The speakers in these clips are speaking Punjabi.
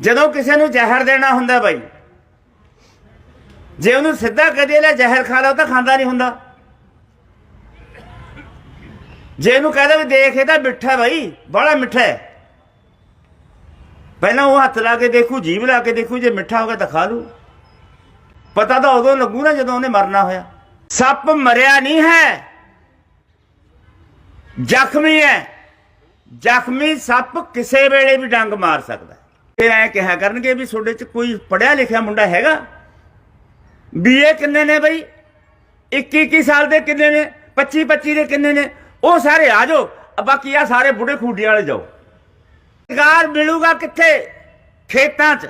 ਜਦੋਂ ਕਿਸੇ ਨੂੰ ਜ਼ਹਿਰ ਦੇਣਾ ਹੁੰਦਾ ਬਾਈ, ਜੇ ਉਹਨੂੰ ਸਿੱਧਾ ਕਦੇ ਲੈ ਜ਼ਹਿਰ ਖਾ ਲਾ ਤਾਂ ਖਾਂਦਾ ਨਹੀਂ ਹੁੰਦਾ। ਜੇ ਇਹਨੂੰ ਕਹਦਾ ਵੀ ਦੇਖ, ਇਹ ਤਾਂ ਮਿੱਠਾ ਬਾਈ, ਬੜਾ ਮਿੱਠਾ ਹੈ। ਪਹਿਲਾਂ ਉਹ ਹੱਥ ਲਾ ਕੇ ਦੇਖੂ, ਜੀਭ ਲਾ ਕੇ ਦੇਖੂ, ਜੇ ਮਿੱਠਾ ਹੋਗਾ ਤਾਂ ਖਾ ਲੂ। ਪਤਾ ਤਾਂ ਉਦੋਂ ਲੱਗੂ ਨਾ ਜਦੋਂ ਉਹਨੇ ਮਰਨਾ ਹੋਇਆ। ਸੱਪ ਮਰਿਆ ਨਹੀਂ ਹੈ, ਜ਼ਖਮੀ ਹੈ। ਜ਼ਖਮੀ ਸੱਪ ਕਿਸੇ ਵੇਲੇ ਵੀ ਡੰਗ ਮਾਰ ਸਕਦਾ ਹੈ। ਫਿਰ ਐ ਕਿਹਾ ਕਰਨਗੇ ਵੀ ਤੁਹਾਡੇ ਚ ਕੋਈ ਪੜਿਆ ਲਿਖਿਆ ਮੁੰਡਾ ਹੈਗਾ? ਬੀਏ ਕਿੰਨੇ ਨੇ ਬਈ? 21 21 ਸਾਲ ਦੇ ਕਿੰਨੇ ਨੇ? 25 25 ਦੇ ਕਿੰਨੇ ਨੇ? ਉਹ ਸਾਰੇ ਆ ਜਾਓ। ਬਾਕੀ ਆ ਸਾਰੇ ਬੁੱਢੇ ਖੂਡੀ ਵਾਲੇ ਜਾਓ। ਰੁਜ਼ਗਾਰ ਮਿਲੂਗਾ ਕਿੱਥੇ? ਖੇਤਾਂ 'ਚ।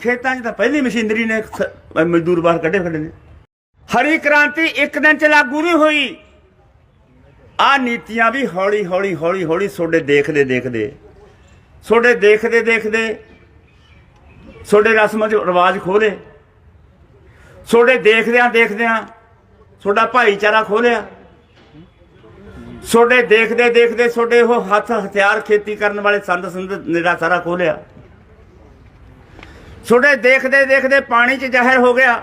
ਖੇਤਾਂ 'ਚ ਤਾਂ ਪਹਿਲੀ ਮਸ਼ੀਨਰੀ ਨੇ ਮਜ਼ਦੂਰ ਬਾਹਰ ਕੱਢੇ ਖੜੇ ਨੇ। ਹਰੀ ਕ੍ਰਾਂਤੀ ਇੱਕ ਦਿਨ 'ਚ ਲਾਗੂ ਨਹੀਂ ਹੋਈ। ਆ ਨੀਤੀਆਂ ਵੀ ਹੌਲੀ ਹੌਲੀ ਹੌਲੀ ਹੌਲੀ ਤੁਹਾਡੇ ਦੇਖਦੇ ਦੇਖਦੇ, ਤੁਹਾਡੇ ਦੇਖਦੇ ਦੇਖਦੇ ਤੁਹਾਡੇ ਰਸਮਾਂ 'ਚ ਰਿਵਾਜ ਖੋਲੇ। ਤੁਹਾਡੇ ਦੇਖਦਿਆਂ ਦੇਖਦਿਆਂ ਤੁਹਾਡਾ ਭਾਈਚਾਰਾ ਖੋਲਿਆ। ਤੁਹਾਡੇ ਦੇਖਦੇ ਦੇਖਦੇ ਤੁਹਾਡੇ ਉਹ ਹੱਥ ਹਥਿਆਰ ਖੇਤੀ ਕਰਨ ਵਾਲੇ ਸੰਦ ਸੰਦ ਨਿਰਾ ਸਾਰਾ ਖੋਲਿਆ। ਤੁਹਾਡੇ ਦੇਖਦੇ ਦੇਖਦੇ ਪਾਣੀ 'ਚ ਜ਼ਹਿਰ ਹੋ ਗਿਆ।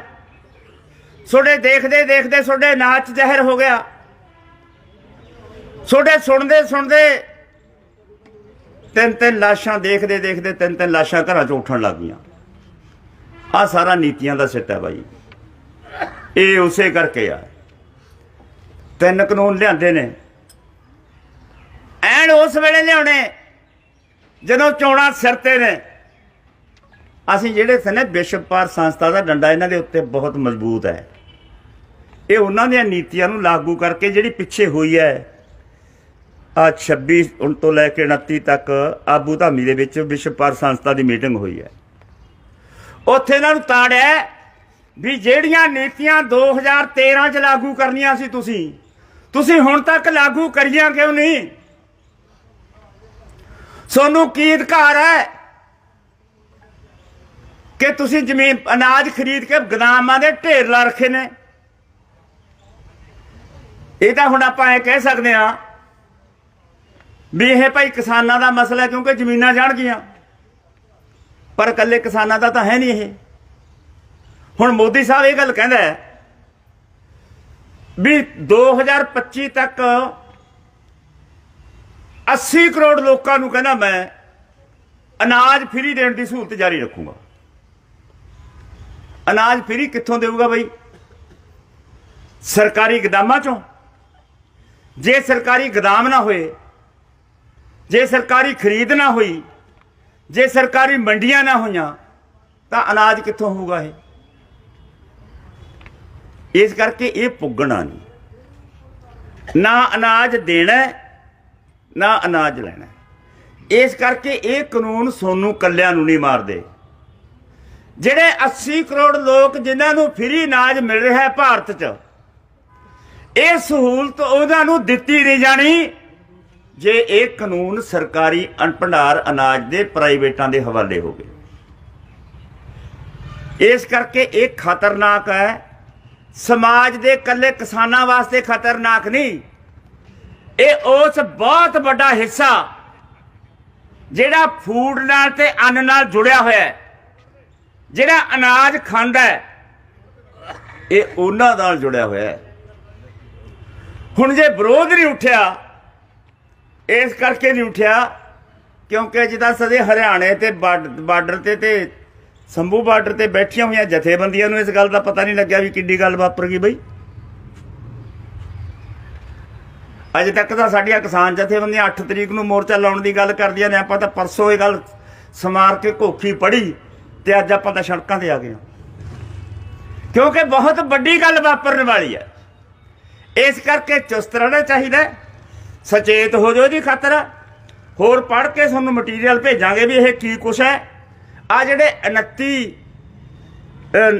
ਤੁਹਾਡੇ ਦੇਖਦੇ ਦੇਖਦੇ ਤੁਹਾਡੇ ਨਾਚ ਜ਼ਹਿਰ ਹੋ ਗਿਆ। ਤੁਹਾਡੇ ਸੁਣਦੇ ਸੁਣਦੇ ਤਿੰਨ ਤਿੰਨ ਲਾਸ਼ਾਂ ਦੇਖਦੇ ਦੇਖਦੇ ਤਿੰਨ ਤਿੰਨ ਲਾਸ਼ਾਂ ਘਰਾਂ 'ਚੋਂ ਉੱਠਣ ਲੱਗ ਗਈਆਂ। ਆ ਸਾਰਾ ਨੀਤੀਆਂ ਦਾ ਸਿੱਟ ਹੈ ਬਾਈ। ਇਹ ਉਸੇ ਕਰਕੇ ਆ। ਤਿੰਨ ਕਾਨੂੰਨ ਲਿਆਂਦੇ ਨੇ। ਐਨ ਉਸ ਵੇਲੇ ਲਿਆਉਣੇ ਜਦੋਂ ਚੋਣਾਂ ਸਿਰ ਤੇ ਨੇ। ਅਸੀਂ ਜਿਹੜੇ ਸਨੇ ਵਿਸ਼ਵਪਾਰ ਸੰਸਥਾ ਦਾ ਡੰਡਾ ਇਹਨਾਂ ਦੇ ਉੱਤੇ ਬਹੁਤ ਮਜ਼ਬੂਤ ਹੈ। ਇਹ ਉਹਨਾਂ ਦੀਆਂ ਨੀਤੀਆਂ ਨੂੰ ਲਾਗੂ ਕਰਕੇ ਜਿਹੜੀ ਪਿੱਛੇ ਹੋਈ ਹੈ ਆ 26 ਹੁਣ ਤੋਂ ਲੈ ਕੇ 29 ਤੱਕ ਆਬੂ ਧਾਮੀ ਦੇ ਵਿੱਚ ਵਿਸ਼ਵ ਵਿਸ਼ਵਪਾਰ ਸੰਸਥਾ ਦੀ ਮੀਟਿੰਗ ਹੋਈ ਹੈ। ਉੱਥੇ ਇਹਨਾਂ ਨੂੰ ਤਾੜਿਆ ਵੀ ਜਿਹੜੀਆਂ ਨੀਤੀਆਂ 2013 ਚ ਲਾਗੂ ਕਰਨੀਆਂ ਸੀ ਤੁਸੀਂ ਤੁਸੀਂ ਹੁਣ ਤੱਕ ਲਾਗੂ ਕਰੀਆਂ ਕਿਉਂ ਨਹੀਂ? ਸੋਨੂੰ ਕੀ ਅਧਿਕਾਰ ਹੈ ਕਿ ਤੁਸੀਂ ਜ਼ਮੀਨ ਅਨਾਜ ਖਰੀਦ ਕੇ ਗਦਾਮਾਂ ਦੇ ਢੇਰ ਲਾ ਰੱਖੇ ਨੇ? ਇਹ ਤਾਂ ਹੁਣ ਆਪਾਂ ਇਹ ਕਹਿ ਸਕਦੇ ਹਾਂ ਵੀ ਇਹ ਭਾਈ ਕਿਸਾਨਾਂ ਦਾ ਮਸਲਾ ਕਿਉਂਕਿ ਜ਼ਮੀਨਾਂ ਜਾਣ ਗਈਆਂ। ਪਰ ਇਕੱਲੇ ਕਿਸਾਨਾਂ ਦਾ ਤਾਂ ਹੈ ਨਹੀਂ ਇਹ। ਹੁਣ ਮੋਦੀ ਸਾਹਿਬ ਇਹ ਗੱਲ ਕਹਿੰਦਾ ਹੈ ਵੀ 2025 ਤੱਕ 80 ਕਰੋੜ ਲੋਕਾਂ ਨੂੰ ਕਹਿੰਦਾ ਮੈਂ ਅਨਾਜ ਫ੍ਰੀ ਦੇਣ ਦੀ ਸਹੂਲਤ ਜਾਰੀ ਰੱਖੂੰਗਾ। ਅਨਾਜ ਫ੍ਰੀ ਕਿੱਥੋਂ ਦੇਊਗਾ ਬਈ? ਸਰਕਾਰੀ ਗਦਾਮਾਂ ਚੋਂ। ਜੇ ਸਰਕਾਰੀ ਗਦਾਮ ਨਾ ਹੋਏ ਜੇ ਸਰਕਾਰੀ ਖਰੀਦ ਨਾ ਹੋਈ, ਜੇ ਸਰਕਾਰੀ ਮੰਡੀਆਂ ਨਾ ਹੋਈਆਂ, ਤਾਂ ਅਨਾਜ ਕਿੱਥੋਂ ਹੋਊਗਾ ਇਹ? ਇਸ ਕਰਕੇ ਇਹ ਪੁੱਗਣਾ ਨਹੀਂ। ਨਾ ਅਨਾਜ ਦੇਣਾ ਨਾ ਅਨਾਜ ਲੈਣਾ ਇਸ ਕਰਕੇ ਇਹ ਕਾਨੂੰਨ ਸੋਨੂੰ ਕੱਲਿਆਂ ਨੂੰ ਨਹੀਂ ਮਾਰਦੇ। ਜਿਹੜੇ 80 ਕਰੋੜ ਲੋਕ ਜਿਨ੍ਹਾਂ ਨੂੰ ਫ੍ਰੀ ਅਨਾਜ ਮਿਲ ਰਿਹਾ ਹੈ ਭਾਰਤ 'ਚ, ਇਹ ਸਹੂਲਤ ਉਹਨਾਂ ਨੂੰ ਦਿੱਤੀ ਨਹੀਂ ਜਾਣੀ। ਜੇ ਇਹ ਕਾਨੂੰਨ ਸਰਕਾਰੀ ਅਣਭੰਡਾਰ ਅਨਾਜ ਦੇ ਪ੍ਰਾਈਵੇਟਾਂ ਦੇ ਹਵਾਲੇ ਹੋ ਗਏ। ਇਸ ਕਰਕੇ ਇਹ ਖਤਰਨਾਕ ਹੈ। ਸਮਾਜ ਦੇ ਇਕੱਲੇ ਕਿਸਾਨਾਂ ਵਾਸਤੇ ਖਤਰਨਾਕ ਨਹੀਂ। ਇਹ ਉਸ ਬਹੁਤ ਵੱਡਾ ਹਿੱਸਾ ਜਿਹੜਾ ਫੂਡ ਨਾਲ ਤੇ ਅੰਨ ਨਾਲ ਜੁੜਿਆ ਹੋਇਆ ਹੈ। ਜਿਹੜਾ ਅਨਾਜ ਖਾਂਦਾ ਹੈ, ਇਹ ਉਹਨਾਂ ਨਾਲ ਜੁੜਿਆ ਹੋਇਆ ਹੈ। ਹੁਣ ਜੇ ਵਿਰੋਧ ਨਹੀਂ ਉੱਠਿਆ ਇਸ ਕਰਕੇ ਨਹੀਂ ਉੱਠਿਆ, ਕਿਉਂਕਿ ਜਿੱਦਾਂ ਸਦੇ ਹਰਿਆਣੇ ਤੇ ਬਾਰਡਰ ਤੇ ਤੇ ਸੰਭੂ ਬਾਰਡਰ ਤੇ ਬੈਠੀਆਂ ਹੋਈਆਂ ਜਥੇਬੰਦੀਆਂ ਨੂੰ ਇਸ ਗੱਲ ਦਾ ਪਤਾ ਨਹੀਂ ਲੱਗਿਆ ਵੀ ਕਿੱਡੀ ਗੱਲ ਵਾਪਰ ਗਈ ਬਈ। ਅਜੇ ਤੱਕ ਤਾਂ ਸਾਡੀਆਂ ਕਿਸਾਨ ਜਥੇਬੰਦੀਆਂ 8 ਤਰੀਕ ਨੂੰ ਮੋਰਚਾ ਲਾਉਣ ਦੀ ਗੱਲ ਕਰਦੀਆਂ ਨੇ, ਆਪਾਂ ਤਾਂ ਪਰਸੋਂ ਇਹ ਗੱਲ ਸਮਾਰ ਕੇ ਘੋਖੀ ਪੜੀ ਤੇ ਅੱਜ ਆਪਾਂ ਤਾਂ ਸੜਕਾਂ ਤੇ ਆ ਗਏ ਹਾਂ। ਕਿਉਂਕਿ ਬਹੁਤ ਵੱਡੀ ਗੱਲ ਵਾਪਰਨ ਵਾਲੀ ਹੈ। ਇਸ ਕਰਕੇ ਚੁਸਤ ਰਹਿਣਾ ਚਾਹੀਦਾ ਹੈ। ਸਚੇਤ ਹੋ ਜਾਓ ਜੀ ਖਾਤਰ। ਹੋਰ ਪੜ੍ਹ ਕੇ ਤੁਹਾਨੂੰ ਮਟੀਰੀਅਲ ਭੇਜਾਂਗੇ ਵੀ ਇਹ ਕੀ ਕੁਛ ਹੈ। ਆ ਜਿਹੜੇ 29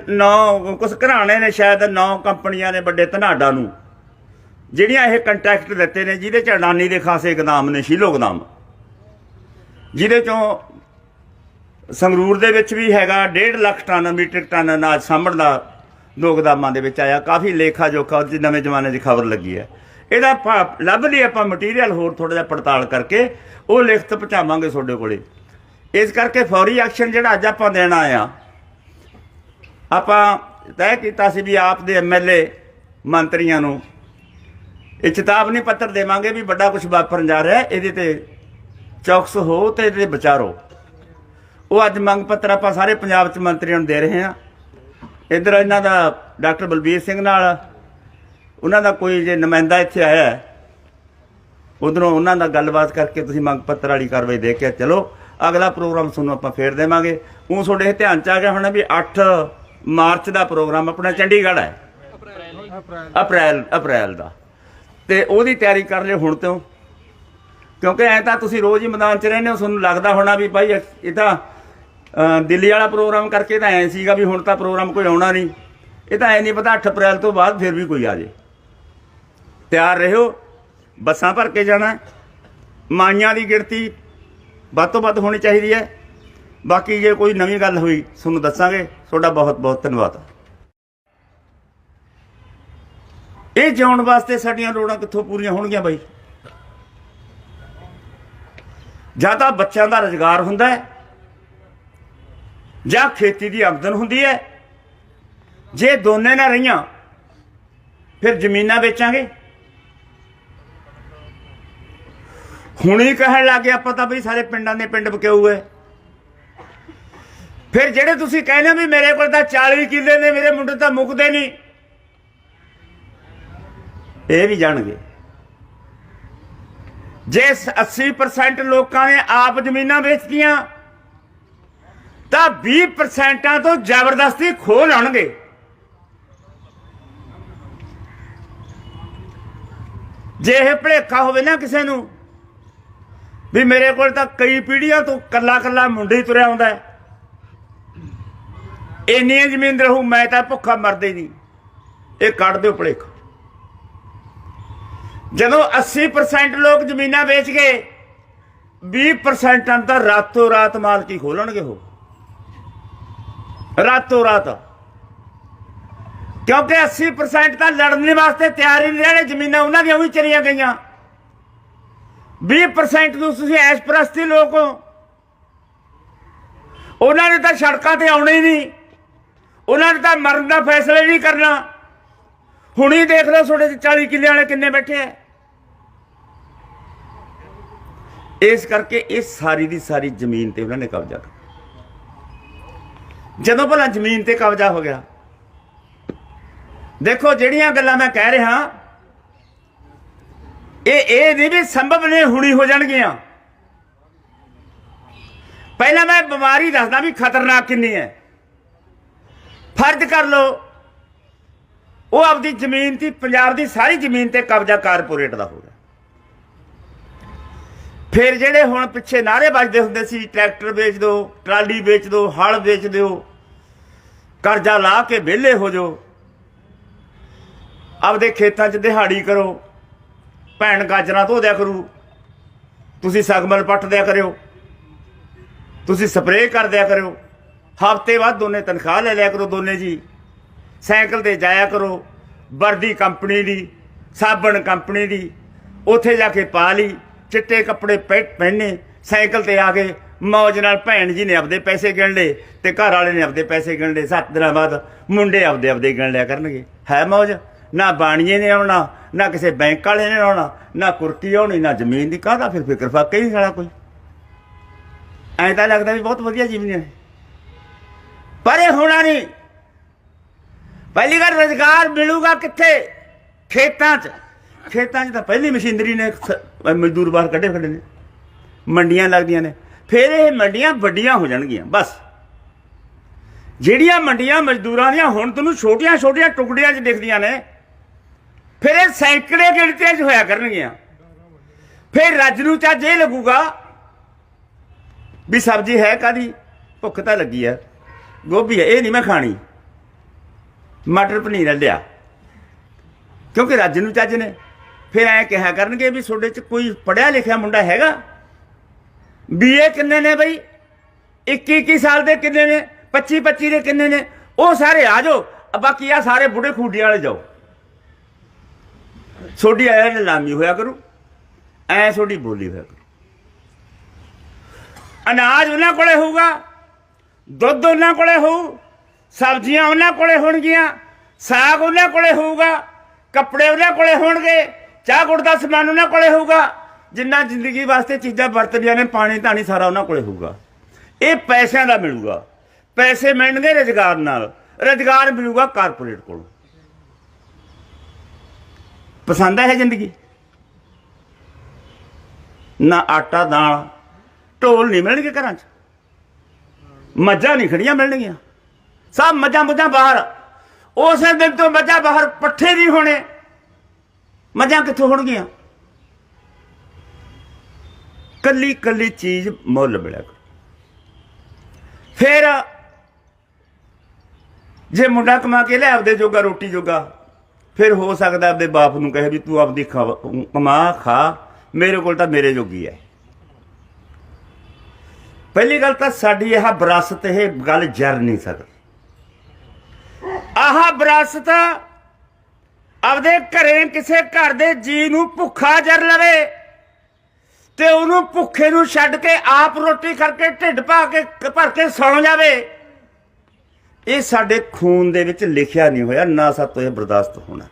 ਨੌ ਕੁਛ ਘਰਾਣੇ ਨੇ ਸ਼ਾਇਦ ਨੌ ਕੰਪਨੀਆਂ ਨੇ ਵੱਡੇ ਧਨਾਡਾ ਨੂੰ, ਜਿਹੜੀਆਂ ਇਹ ਕੰਟੈਕਟ ਦਿੱਤੇ ਨੇ, ਜਿਹਦੇ ਚ ਅਡਾਨੀ ਦੇ ਖਾਸੇ ਗਦਾਮ ਨੇ, ਸ਼ੀਲੋ ਗਦਾਮ। ਜਿਹਦੇ ਚੋਂ ਸੰਗਰੂਰ ਦੇ ਵਿੱਚ ਵੀ ਹੈਗਾ 1.5 ਲੱਖ ਟਨ ਮੀਟ੍ਰਿਕ ਟਨ ਅਨਾਜ ਸਾਂਭਣ ਦਾ ਦੋ ਗਦਾਮਾਂ ਦੇ ਵਿੱਚ ਆਇਆ। ਕਾਫੀ ਲੇਖਾ ਜੋਖਾ ਉਹਦੀ ਨਵੇਂ ਜ਼ਮਾਨੇ ਦੀ ਖਬਰ ਲੱਗੀ ਹੈ। ਇਹਦਾ ਆਪਾਂ- ਲੱਭ ਲਈ ਆਪਾਂ ਮਟੀਰੀਅਲ ਹੋਰ ਥੋੜਾ ਜਿਹਾ ਪੜਤਾਲ ਕਰਕੇ, ਉਹ ਲਿਖਤ ਪਹੁੰਚਾਵਾਂਗੇ ਤੁਹਾਡੇ ਕੋਲੇ। ਇਸ ਕਰਕੇ ਫੌਰੀ ਐਕਸ਼ਨ ਜਿਹੜਾ ਅੱਜ ਆਪਾਂ ਦੇਣਾ ਆ ਆਪਾਂ ਤੈਅ ਕੀਤਾ ਸੀ ਵੀ ਆਪ ਦੇ ਐਮਐਲਏ ਮੰਤਰੀਆਂ ਨੂੰ ਇਹ ਚੇਤਾਵਨੀ ਪੱਤਰ ਦੇਵਾਂਗੇ ਵੀ ਵੱਡਾ ਕੁਝ ਵਾਪਰਨ ਜਾ ਰਿਹਾ, ਇਹਦੇ ਤੇ ਚੌਕਸ ਹੋ ਤੇ ਇਹਦੇ ਤੇ ਵਿਚਾਰੋ। ਉਹ ਅੱਜ ਮੰਗ ਪੱਤਰ ਆਪਾਂ ਸਾਰੇ ਪੰਜਾਬ ਚ ਮੰਤਰੀਆਂ ਨੂੰ ਦੇ ਰਹੇ ਹਾਂ। ਇੱਧਰ ਇਹਨਾਂ ਦਾ ਡਾਕਟਰ ਬਲਬੀਰ ਸਿੰਘ ਨਾਲ ਉਹਨਾਂ ਦਾ ਕੋਈ ਜੇ ਨੁਮਾਇੰਦਾ ਇੱਥੇ ਆਇਆ ਹੈ, ਉਧਰੋਂ ਉਹਨਾਂ ਨਾਲ ਗੱਲਬਾਤ ਕਰਕੇ ਤੁਸੀਂ ਮੰਗ ਪੱਤਰ ਵਾਲੀ ਕਾਰਵਾਈ ਦੇ ਕੇ ਚਲੋ। ਅਗਲਾ ਪ੍ਰੋਗਰਾਮ ਤੁਹਾਨੂੰ ਆਪਾਂ ਫੇਰ ਦੇਵਾਂਗੇ। ਉਹ ਤੁਹਾਡੇ ਧਿਆਨ ਚ ਆ ਗਿਆ ਹੋਣਾ ਵੀ 8 ਮਾਰਚ ਦਾ ਪ੍ਰੋਗਰਾਮ ਆਪਣਾ ਚੰਡੀਗੜ੍ਹ ਹੈ। ਅਪ੍ਰੈਲ ਅਪ੍ਰੈਲ ਦਾ। ਤੇ ਉਹਦੀ ਤਿਆਰੀ ਕਰ ਲਿਓ ਹੁਣ ਤੋਂ। ਕਿਉਂਕਿ ਐ ਤਾਂ ਤੁਸੀਂ ਰੋਜ਼ ਹੀ ਮੈਦਾਨ 'ਚ ਰਹਿੰਦੇ ਹੋ, ਤੁਹਾਨੂੰ ਲੱਗਦਾ ਹੋਣਾ ਵੀ ਭਾਈ ਇਹ ਤਾਂ ਦਿੱਲੀ ਵਾਲਾ ਪ੍ਰੋਗਰਾਮ ਕਰਕੇ ਤਾਂ ਐ ਸੀਗਾ ਵੀ ਹੁਣ ਤਾਂ ਪ੍ਰੋਗਰਾਮ ਕੋਈ ਆਉਣਾ ਨਹੀਂ। ਇਹ ਤਾਂ ਐ ਨਹੀਂ ਪਤਾ 8 ਅਪ੍ਰੈਲ ਤੋਂ ਬਾਅਦ ਫਿਰ ਵੀ ਕੋਈ ਆ ਜੇ। ਤਿਆਰ ਰਹੋ, ਬੱਸਾਂ ਭਰ ਕੇ ਜਾਣਾ, ਮਾਈਆਂ ਦੀ ਗਿਣਤੀ ਵੱਧ ਤੋਂ ਵੱਧ ਹੋਣੀ ਚਾਹੀਦੀ ਹੈ। ਬਾਕੀ ਜੇ ਕੋਈ ਨਵੀਂ ਗੱਲ ਹੋਈ, ਤੁਹਾਨੂੰ ਦੱਸਾਂਗੇ। ਤੁਹਾਡਾ ਬਹੁਤ ਬਹੁਤ ਧੰਨਵਾਦ। ਇਹ ਜਿਉਣ ਵਾਸਤੇ ਸਾਡੀਆਂ ਲੋੜਾਂ ਕਿੱਥੋਂ ਪੂਰੀਆਂ ਹੋਣਗੀਆਂ ਬਾਈ? ਜਾਂ ਤਾਂ ਬੱਚਿਆਂ ਦਾ ਰੋਜ਼ਗਾਰ ਹੁੰਦਾ ਹੈ, ਜਾਂ ਖੇਤੀ ਦੀ ਆਮਦਨ ਹੁੰਦੀ ਹੈ। ਜੇ ਦੋਨੇ ਨਾ ਰਹੀਆਂ, ਫਿਰ ਜ਼ਮੀਨਾਂ ਵੇਚਾਂਗੇ। ਹੁਣੀ ਕਹਿਣ ਲੱਗੇ ਆਪਾਂ ਤਾਂ ਬਈ ਸਾਰੇ ਪਿੰਡਾਂ ਦੇ ਪਿੰਡ ਬਕਿਆਊ ਹੈ ਫਿਰ ਜਿਹੜੇ ਤੁਸੀਂ ਕਹਿੰਦੇ ਹੋ ਵੀ ਮੇਰੇ ਕੋਲ ਤਾਂ 40 ਕਿੱਲੇ ਨੇ, ਮੇਰੇ ਮੁੰਡੇ ਤਾਂ ਮੁੱਕਦੇ ਨਹੀਂ। ਇਹ ਵੀ ਜਾਣਗੇ। ਜੇ 80% ਲੋਕਾਂ ਨੇ ਆਪ ਜ਼ਮੀਨਾਂ ਵੇਚਤੀਆਂ, ਤਾਂ 20% ਤੋਂ ਜ਼ਬਰਦਸਤੀ ਖੋਹ ਲਾਉਣਗੇ। ਜੇ ਇਹ ਭਲੇਖਾ ਹੋਵੇ ਨਾ ਕਿਸੇ ਨੂੰ ਵੀ ਮੇਰੇ ਕੋਲ ਤਾਂ ਕਈ ਪੀੜ੍ਹੀਆਂ ਤੋਂ ਕੱਲਾ ਕੱਲਾ ਮੁੰਡਾ ਹੀ ਤੁਰਿਆ ਹੁੰਦਾ ਹੈ। ਇੰਨੀ ਜ਼ਮੀਨ ਰਹੂ, ਮੈਂ ਤਾਂ ਭੁੱਖਾ ਮਰਦੇ ਨਹੀਂ। ਇਹ ਕੱਢ ਦਿਓ ਭਲੇਖ। ਜਦੋਂ 80% ਲੋਕ ਜ਼ਮੀਨਾਂ ਵੇਚ ਗਏ 20% ਅੰਦਰ ਰਾਤੋਂ ਰਾਤ ਮਾਲਕੀ ਖੋਲਣਗੇ ਉਹ। ਰਾਤੋਂ ਰਾਤ। ਕਿਉਂਕਿ 80% ਤਾਂ ਲੜਨ ਵਾਸਤੇ ਤਿਆਰ ਹੀ ਨਹੀਂ ਰਹੇ, ਜ਼ਮੀਨਾਂ ਉਹਨਾਂ ਦੀਆਂ ਉਹੀ ਚਲੀਆਂ ਗਈਆਂ। 20% ਨੂੰ ਤੁਸੀਂ ਐਸ਼ ਪ੍ਰਸਤੀ ਲੋਕ ਹੋ। ਉਹਨਾਂ ਨੇ ਤਾਂ ਸੜਕਾਂ ਤੇ ਆਉਣਾ ਹੀ ਨਹੀਂ। ਉਹਨਾਂ ਨੇ ਤਾਂ ਮਰਨ ਦਾ ਫੈਸਲਾ ਹੀ ਨਹੀਂ ਕਰਨਾ। ਹੁਣੀ ਦੇਖ ਲਓ ਤੁਹਾਡੇ 'ਚ 40 ਕਿੱਲੇ ਵਾਲੇ ਕਿੰਨੇ ਬੈਠੇ ਆ। ਇਸ ਕਰਕੇ ਇਹ ਸਾਰੀ ਦੀ ਸਾਰੀ ਜ਼ਮੀਨ ਤੇ ਉਹਨਾਂ ਨੇ ਕਬਜ਼ਾ ਕਰ ਜਦੋਂ ਭਲਾ ਜ਼ਮੀਨ ਤੇ ਕਬਜ਼ਾ ਹੋ ਗਿਆ। ਦੇਖੋ ਜਿਹੜੀਆਂ ਗੱਲਾਂ ਮੈਂ ਕਹਿ ਰਿਹਾ ਇਹ ਇਹ ਨਹੀਂ ਵੀ ਸੰਭਵ ਨੇ ਹੁਣੀ ਹੋ ਜਾਣਗੀਆਂ। ਪਹਿਲਾਂ ਮੈਂ ਬਿਮਾਰੀ ਦੱਸਦਾ ਵੀ ਖਤਰਨਾਕ ਕਿੰਨੀ ਹੈ। ਫਰਜ਼ ਕਰ ਲਓ, ਉਹ ਆਪਦੀ ਜ਼ਮੀਨ ਦੀ, ਪੰਜਾਬ ਦੀ ਸਾਰੀ ਜ਼ਮੀਨ ਤੇ ਕਬਜ਼ਾ ਕਾਰਪੋਰੇਟ ਦਾ ਹੋ ਗਿਆ। ਫਿਰ ਜਿਹੜੇ ਹੁਣ ਪਿੱਛੇ ਨਾਰੇ ਵੱਜਦੇ ਹੁੰਦੇ ਸੀ, ਟਰੈਕਟਰ ਵੇਚ ਦਿਓ, ਟਰਾਲੀ ਵੇਚ ਦਿਓ ਹਲ ਵੇਚ ਦਿਓ, ਕਰਜ਼ਾ ਲਾ ਕੇ ਵਿਹਲੇ ਹੋ ਜਾਓ। ਆਪਦੇ ਖੇਤਾਂ 'ਚ ਦਿਹਾੜੀ ਕਰੋ। ਭੈਣ ਗਾਜਰਾਂ ਧੋ ਦਿਆ ਕਰੂ। ਤੁਸੀਂ ਸਗਮਲ ਪੱਟ ਦਿਆ ਕਰਿਓ। ਤੁਸੀਂ ਸਪਰੇਅ ਕਰ ਦਿਆ ਕਰਿਓ। ਹਫ਼ਤੇ ਬਾਅਦ ਦੋਨੇ ਤਨਖਾਹ ਲੈ ਲਿਆ ਕਰੋ ਦੋਨੇ ਜੀ। ਸਾਈਕਲ ਤੇ ਜਾਇਆ ਕਰੋ। ਵਰਦੀ ਕੰਪਨੀ ਦੀ, ਸਾਬਣ ਕੰਪਨੀ ਦੀ, ਉੱਥੇ ਜਾ ਕੇ ਪਾ ਲਈ। ਚਿੱਟੇ ਕੱਪੜੇ ਪਹਿ- ਪਹਿਨੇ, ਸਾਈਕਲ ਤੇ ਆ ਕੇ ਮੌਜ ਨਾਲ ਭੈਣ ਜੀ ਨੇ ਆਪਦੇ ਪੈਸੇ ਗਿਣ ਲਏ ਤੇ ਘਰ ਵਾਲੇ ਨੇ ਆਪਦੇ ਪੈਸੇ ਗਿਣ ਲਏ। ਸੱਤ ਦਿਨਾਂ ਬਾਅਦ ਮੁੰਡੇ ਆਪਦੇ ਆਪਦੇ ਗਿਣ ਲਿਆ ਕਰਨਗੇ। ਹੈ ਮੌਜ? ਨਾ ਬਾਣੀਏ ਨੇ ਆਉਣਾ ਨਾ ਕਿਸੇ ਬੈਂਕ ਵਾਲੇ ਨੇ ਆਉਣਾ, ਨਾ ਕੁਰਕੀ ਆਉਣੀ, ਨਾ ਜ਼ਮੀਨ ਦੀ, ਕਾਹਦਾ ਫਿਰ ਫਿਕਰ? ਫਾਕੇ ਹੀ ਸਾਲਾ ਕੋਈ। ਐਂ ਤਾਂ ਲੱਗਦਾ ਵੀ ਬਹੁਤ ਵਧੀਆ ਜੀਵਨ ਹੈ। ਪਰ ਇਹ ਹੋਣਾ ਨਹੀਂ। ਪਹਿਲੀ ਗੱਲ, ਰੋਜ਼ਗਾਰ ਮਿਲੂਗਾ ਕਿੱਥੇ? ਖੇਤਾਂ 'ਚ। ਖੇਤਾਂ 'ਚ ਤਾਂ ਪਹਿਲੀ ਮਸ਼ੀਨਰੀ ਨੇ ਮਜ਼ਦੂਰ ਬਾਹਰ ਕੱਢੇ ਖੜੇ ਨੇ। ਮੰਡੀਆਂ ਲੱਗਦੀਆਂ ਨੇ। ਫਿਰ ਇਹ ਮੰਡੀਆਂ ਵੱਡੀਆਂ ਹੋ ਜਾਣਗੀਆਂ, ਬਸ। ਜਿਹੜੀਆਂ ਮੰਡੀਆਂ ਮਜ਼ਦੂਰਾਂ ਦੀਆਂ ਹੁਣ ਤੈਨੂੰ ਛੋਟੀਆਂ ਛੋਟੀਆਂ ਟੁਕੜੀਆਂ 'ਚ ਦਿਖਦੀਆਂ ਨੇ ਫਿਰ ਇਹ ਸੈਂਕੜੇ ਗਿਣਤੀਆਂ 'ਚ ਹੋਇਆ ਕਰਨਗੀਆਂ? ਫਿਰ ਰੱਜ ਨੂੰ ਚੱਜ ਇਹ ਲੱਗੂਗਾ ਵੀ ਸਬਜ਼ੀ ਹੈ ਕਾਦੀ ਭੁੱਖ ਤਾਂ ਲੱਗੀ ਆ ਗੋਭੀ ਹੈ, ਇਹ ਨਹੀਂ ਮੈਂ ਖਾਣੀ। ਮਟਰ ਪਨੀਰ ਲਿਆ। ਕਿਉਂਕਿ ਰੱਜ ਨੂੰ ਚੱਜ ਨੇ। ਫਿਰ ਐ ਕਿਹਾ ਕਰਨਗੇ ਵੀ ਤੁਹਾਡੇ ਚ ਕੋਈ ਪੜਿਆ ਲਿਖਿਆ ਮੁੰਡਾ ਹੈਗਾ? ਬੀਏ ਕਿੰਨੇ ਨੇ ਬਈ? 21 21 ਸਾਲ ਦੇ ਕਿੰਨੇ ਨੇ? 25 25 ਦੇ ਕਿੰਨੇ ਨੇ? ਉਹ ਸਾਰੇ ਆ ਜਾਓ। ਬਾਕੀ ਆ ਸਾਰੇ ਬੁੱਢੇ ਖੂਡੀ ਵਾਲੇ ਜਾਓ। ਤੁਹਾਡੀ ਆਇਆ ਨਿਲਾਮੀ ਹੋਇਆ ਕਰੂ, ਐ ਤੁਹਾਡੀ ਬੋਲੀ ਹੋਇਆ ਕਰੂ। ਅਨਾਜ ਉਹਨਾਂ ਕੋਲੇ ਹੋਊਗਾ, ਦੁੱਧ ਉਹਨਾਂ ਕੋਲੇ ਹੋਊ, ਸਬਜ਼ੀਆਂ ਉਹਨਾਂ ਕੋਲੇ ਹੋਣਗੀਆਂ, ਸਾਗ ਉਹਨਾਂ ਕੋਲੇ ਹੋਊਗਾ, ਕੱਪੜੇ ਉਹਨਾਂ ਕੋਲੇ ਹੋਣਗੇ, ਚਾਹ ਗੁੜ ਦਾ ਸਮਾਨ ਉਹਨਾਂ ਕੋਲੇ ਹੋਊਗਾ, ਜਿੰਨਾ ਜ਼ਿੰਦਗੀ ਵਾਸਤੇ ਚੀਜ਼ਾਂ ਵਰਤਦੀਆਂ ਨੇ, ਪਾਣੀ ਧਾਣੀ ਸਾਰਾ ਉਹਨਾਂ ਕੋਲੇ ਹੋਊਗਾ। ਇਹ ਪੈਸਿਆਂ ਦਾ ਮਿਲੂਗਾ, ਪੈਸੇ ਮਿਲਣਗੇ ਰੁਜ਼ਗਾਰ ਨਾਲ, ਰੁਜ਼ਗਾਰ ਮਿਲੂਗਾ ਕਾਰਪੋਰੇਟ ਕੋਲੋਂ। ਪਸੰਦ ਹੈ ਜ਼ਿੰਦਗੀ? ਨਾ ਆਟਾ, ਦਾਲ। ਢੋਲ ਨਹੀਂ ਮਿਲਣਗੇ ਘਰਾਂ 'ਚ। ਮੱਝਾਂ ਨਹੀਂ ਖੜੀਆਂ ਮਿਲਣਗੀਆਂ। ਸਭ ਮੱਝਾਂ ਮੁੱਝਾਂ ਬਾਹਰ। ਉਸੇ ਦਿਨ ਤੋਂ ਮੱਝਾਂ ਬਾਹਰ ਪੱਠੇ ਨਹੀਂ ਹੋਣੇ। ਮੱਝਾਂ ਕਿੱਥੋਂ ਹੋਣਗੀਆਂ? ਕੱਲੀ ਕੱਲੀ ਚੀਜ਼ ਮੁੱਲ ਮਿਲਿਆ ਕਰੋ। ਫਿਰ ਜੇ ਮੁੰਡਾ ਕਮਾ ਕੇ ਲੈ ਆਪਦੇ ਜੋਗਾ, ਰੋਟੀ ਜੋਗਾ ਫਿਰ ਹੋ ਸਕਦਾ ਆਪਦੇ ਬਾਪ ਨੂੰ ਕਹੇ ਵੀ ਤੂੰ ਆਪਦੀ ਖਾ- ਕਮਾ ਖਾ, ਮੇਰੇ ਕੋਲ ਤਾਂ ਮੇਰੇ ਜੋਗੀ ਹੈ ਪਹਿਲੀ ਗੱਲ ਤਾਂ ਸਾਡੀ ਇਹ ਵਿਰਾਸਤ ਇਹ ਗੱਲ ਜਰ ਨਹੀਂ ਸਕਦੀ। ਆਹ ਵਿਰਾਸਤ ਆਪਦੇ ਘਰੇ ਕਿਸੇ ਘਰ ਦੇ ਜੀ ਨੂੰ ਭੁੱਖਾ ਜਰ ਲਵੇ ਤੇ ਉਹਨੂੰ ਭੁੱਖੇ ਨੂੰ ਛੱਡ ਕੇ ਆਪ ਰੋਟੀ ਕਰਕੇ ਢਿੱਡ ਭਾ ਕੇ, ਭਰ ਕੇ ਸੌਂ ਜਾਵੇ। ਇਹ ਸਾਡੇ ਖੂਨ ਦੇ ਵਿੱਚ ਲਿਖਿਆ ਨਹੀਂ ਹੋਇਆ, ਨਾ ਸਾਤੋਂ ਇਹ ਬਰਦਾਸ਼ਤ ਹੋਣਾ।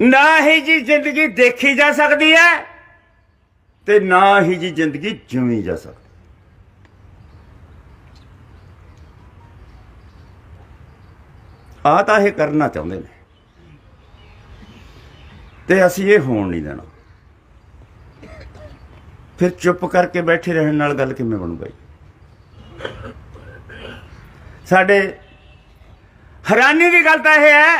ਨਾ ਹੀ ਜੀ ਜ਼ਿੰਦਗੀ ਦੇਖੀ ਜਾ ਸਕਦੀ ਹੈ ਤੇ ਨਾ ਹੀ ਜੀ ਜ਼ਿੰਦਗੀ ਜਿਉਣੀ ਜਾ ਸਕਦੀ। ਆ ਤਾਂ ਇਹ ਕਰਨਾ ਚਾਹੁੰਦੇ ਨੇ। ਤੇ ਅਸੀਂ ਇਹ ਹੋਣ ਨਹੀਂ ਦੇਣਾ। ਫਿਰ ਚੁੱਪ ਕਰਕੇ ਬੈਠੇ ਰਹਿਣ ਨਾਲ ਗੱਲ ਕਿਵੇਂ ਬਣੂਗਾ ਜੀ? ਸਾਡੇ ਹੈਰਾਨੀ ਦੀ ਗੱਲ ਤਾਂ ਇਹ ਹੈ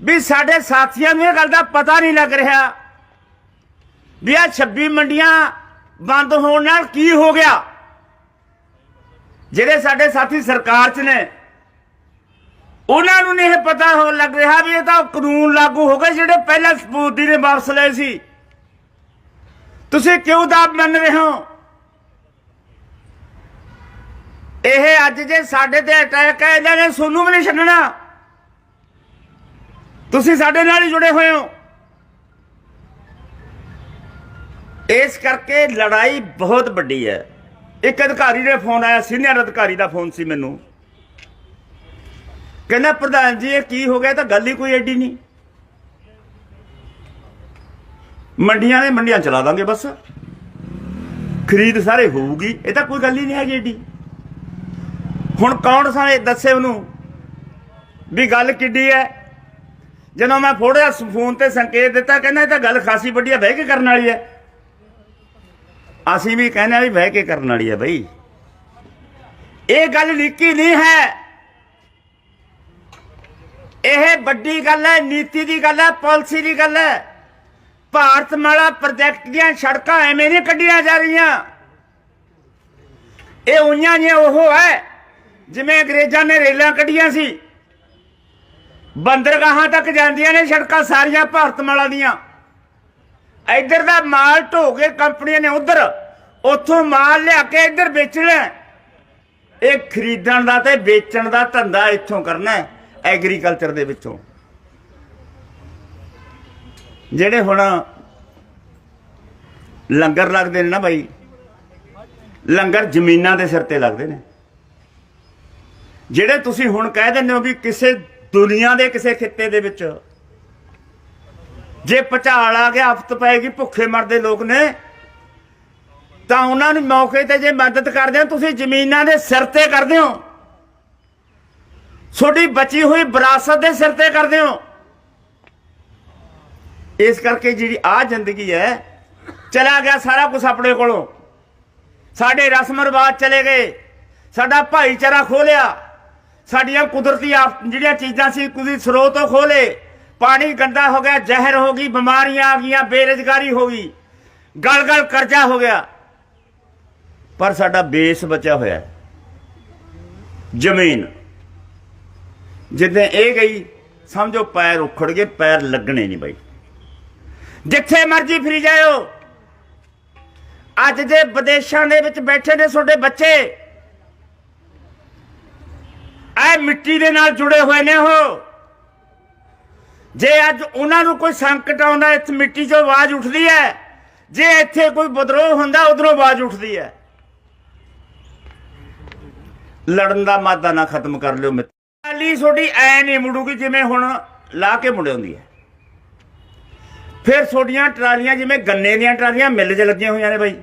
ਵੀ ਸਾਡੇ ਸਾਥੀਆਂ ਨੂੰ ਇਹ ਗੱਲ ਦਾ ਪਤਾ ਨਹੀਂ ਲੱਗ ਰਿਹਾ ਵੀ ਆ 26 ਮੰਡੀਆਂ ਬੰਦ ਹੋਣ ਨਾਲ ਕੀ ਹੋ ਗਿਆ। ਜਿਹੜੇ ਸਾਡੇ ਸਾਥੀ ਸਰਕਾਰ 'ਚ ਨੇ, ਉਹਨਾਂ ਨੂੰ ਨਹੀਂ ਇਹ ਪਤਾ ਹੋ ਲੱਗ ਰਿਹਾ ਵੀ ਇਹ ਤਾਂ ਕਾਨੂੰਨ ਲਾਗੂ ਹੋ ਗਏ ਜਿਹੜੇ ਪਹਿਲਾਂ ਸਪੂਰਦੀ ਨੇ ਵਾਪਸ ਲਏ ਸੀ। ਤੁਸੀਂ ਕਿਉਂ ਦਾਬ ਮੰਨ ਰਹੇ ਹੋ? ਇਹ ਅੱਜ ਜੇ ਸਾਡੇ ਤੇ ਅਟੈਕ ਹੈ, ਇਹਨਾਂ ਨੇ ਸੋਨੂੰ ਵੀ ਨਹੀਂ ਛੱਡਣਾ। ਤੁਸੀਂ ਸਾਡੇ ਨਾਲ ਹੀ ਜੁੜੇ ਹੋਏ ਹੋ। ਇਸ ਕਰਕੇ ਲੜਾਈ ਬਹੁਤ ਵੱਡੀ ਹੈ। ਇੱਕ ਅਧਿਕਾਰੀ ਦੇ ਫੋਨ ਆਇਆ, ਸੀਨੀਅਰ ਅਧਿਕਾਰੀ ਦਾ ਫੋਨ ਸੀ ਮੈਨੂੰ। ਕਹਿੰਦਾ, ਪ੍ਰਧਾਨ ਜੀ, ਇਹ ਕੀ ਹੋ ਗਿਆ? ਇਹ ਤਾਂ ਗੱਲ ਹੀ ਕੋਈ ਐਡੀ ਨਹੀਂ। ਮੰਡੀਆਂ ਨੇ ਮੰਡੀਆਂ ਚਲਾ ਦਾਂਗੇ ਬਸ। ਖਰੀਦ ਸਾਰੇ ਹੋਊਗੀ, ਇਹ ਤਾਂ ਕੋਈ ਗੱਲ ਹੀ ਨਹੀਂ ਹੈਗੀ ਐਡੀ। ਹੁਣ ਕੌਣ ਸਾਰੇ ਦੱਸੇ ਉਹਨੂੰ ਵੀ ਗੱਲ ਕਿੱਡੀ ਹੈ ਜਦੋਂ ਮੈਂ ਫੋੜਿਆ ਫੋਨ ਤੇ ਸੰਕੇਤ ਦਿੱਤਾ, ਕਹਿੰਦਾ ਇਹ ਤਾਂ ਗੱਲ ਖਾਸੀ ਵੱਡੀ ਹੈ ਬਹਿ ਕੇ ਕਰਨ ਵਾਲੀ ਹੈ ਅਸੀਂ ਵੀ ਕਹਿੰਦੇ ਆ ਵੀ ਬਹਿ ਕੇ ਕਰਨ ਵਾਲੀ ਹੈ ਬਈ। ਇਹ ਗੱਲ ਨਿੱਕੀ ਨਹੀਂ ਹੈ। ਇਹ ਵੱਡੀ ਗੱਲ ਹੈ ਨੀਤੀ ਦੀ ਗੱਲ ਹੈ ਪਾਲਿਸੀ ਦੀ ਗੱਲ ਹੈ ਭਾਰਤ ਮਾਲਾ ਪ੍ਰੋਜੈਕਟ ਦੀਆਂ ਸੜਕਾਂ ਐਵੇਂ ਨਹੀਂ ਕੱਢੀਆਂ ਜਾ ਰਹੀਆਂ। ਇਹ ਉਈਆਂ ਜਿਹੀਆਂ ਉਹ ਹੈ ਜਿਵੇਂ ਅੰਗਰੇਜ਼ਾਂ ਨੇ ਰੇਲਾਂ ਕੱਢੀਆਂ ਸੀ, ਬੰਦਰਗਾਹਾਂ ਤੱਕ ਜਾਂਦੀਆਂ ਨੇ ਸੜਕਾਂ ਸਾਰੀਆਂ ਭਾਰਤ ਮਾਲਾ ਦੀਆਂ। ਇੱਧਰ ਦਾ ਮਾਲ ਢੋ ਕੇ ਕੰਪਨੀਆਂ ਨੇ ਉਧਰ, ਉੱਥੋਂ ਮਾਲ ਲਿਆ ਕੇ ਇੱਧਰ ਵੇਚਣਾ ਇਹ ਖਰੀਦਣ ਦਾ ਤੇ ਵੇਚਣ ਦਾ ਧੰਦਾ ਇੱਥੋਂ ਕਰਨਾ ਐਗਰੀਕਲਚਰ ਦੇ ਵਿੱਚੋਂ। ਜਿਹੜੇ ਹੁਣ ਲੰਗਰ ਲੱਗਦੇ ਨੇ ਨਾ ਬਾਈ, ਲੰਗਰ ਜ਼ਮੀਨਾਂ ਦੇ ਸਿਰ ਤੇ ਲੱਗਦੇ ਨੇ। ਜਿਹੜੇ ਤੁਸੀਂ ਹੁਣ ਕਹਿ ਦਿੰਦੇ ਹੋ ਵੀ ਕਿਸੇ ਦੁਨੀਆ ਦੇ ਕਿਸੇ ਖਿੱਤੇ ਦੇ ਵਿੱਚ ਜੇ ਪਚਾਲ ਆ ਗਿਆ ਆਫ਼ਤ ਪਏਗੀ, ਭੁੱਖੇ ਮਰਦੇ ਲੋਕ ਨੇ, ਤਾਂ ਉਹਨਾਂ ਨੂੰ ਮੌਕੇ ਤੇ ਜੇ ਮਦਦ ਕਰਦੇ ਹੋ, ਤੁਸੀਂ ਜ਼ਮੀਨਾਂ ਦੇ ਸਿਰ ਤੇ ਕਰਦੇ ਹੋ। ਤੁਹਾਡੀ ਬਚੀ ਹੋਈ ਵਿਰਾਸਤ ਦੇ ਸਿਰ ਤੇ ਕਰਦੇ ਹੋ। ਇਸ ਕਰਕੇ ਜਿਹੜੀ ਆ ਜ਼ਿੰਦਗੀ ਹੈ, ਚਲਾ ਗਿਆ ਸਾਰਾ ਕੁਝ ਆਪਣੇ ਕੋਲੋਂ। ਸਾਡੇ ਰਸਮ ਰਿਵਾਜ ਚਲੇ ਗਏ, ਸਾਡਾ ਭਾਈਚਾਰਾ ਖੋਲਿਆ ਸਾਡੀਆਂ ਕੁਦਰਤੀ ਜਿਹੜੀਆਂ ਚੀਜ਼ਾਂ ਸੀ ਕੁਦੀ ਸਰੋਤ ਖੋਲੇ ਪਾਣੀ ਗੰਦਾ ਹੋ ਗਿਆ, ਜ਼ਹਿਰ ਹੋ ਗਈ, ਬਿਮਾਰੀਆਂ ਆ ਗਈਆਂ, ਬੇਰੁਜ਼ਗਾਰੀ ਹੋ ਗਈ। ਗਲ ਗਲ ਕਰਜ਼ਾ ਹੋ ਗਿਆ। ਪਰ ਸਾਡਾ ਬੇਸ ਬਚਿਆ ਹੋਇਆ ਜ਼ਮੀਨ। ਜਿੱਦਾਂ ਇਹ ਗਈ, ਸਮਝੋ ਪੈਰ ਉਖੜ ਗਏ, ਪੈਰ ਲੱਗਣੇ ਨਹੀਂ ਬਾਈ। ਜਿੱਥੇ ਮਰਜ਼ੀ ਫਰੀ ਜਾਇਓ। ਅੱਜ ਦੇ ਵਿਦੇਸ਼ਾਂ ਦੇ ਵਿੱਚ ਬੈਠੇ ਨੇ ਤੁਹਾਡੇ ਬੱਚੇ। ਇਹ ਮਿੱਟੀ ਦੇ ਨਾਲ ਜੁੜੇ ਹੋਏ ਨੇ ਉਹ। ਜੇ ਅੱਜ ਉਹਨਾਂ ਨੂੰ ਕੋਈ ਸੰਕਟ ਆਉਂਦਾ ਇਸ ਮਿੱਟੀ 'ਚੋਂ ਆਵਾਜ਼ ਉੱਠਦੀ ਹੈ ਜੇ ਇੱਥੇ ਕੋਈ ਵਿਦਰੋਹ ਹੁੰਦਾ, ਉਧਰੋਂ ਆਵਾਜ਼ ਉੱਠਦੀ ਹੈ ਲੜਨ ਦਾ ਮਾਦਾ ਨਾ ਖਤਮ ਕਰ ਲਿਓ ਮਿੱਤਰ। ਟਰਾਲੀ ਤੁਹਾਡੀ ਐ ਨਹੀਂ ਮੁੜੂਗੀ ਜਿਵੇਂ ਹੁਣ ਲਾ ਕੇ ਮੁੜੇ ਹੁੰਦੀ ਹੈ ਫਿਰ ਤੁਹਾਡੀਆਂ ਟਰਾਲੀਆਂ ਜਿਵੇਂ ਗੰਨੇ ਦੀਆਂ ਟਰਾਲੀਆਂ ਮਿੱਲ 'ਚ ਲੱਗੀਆਂ ਹੋਈਆਂ ਨੇ ਬਾਈ।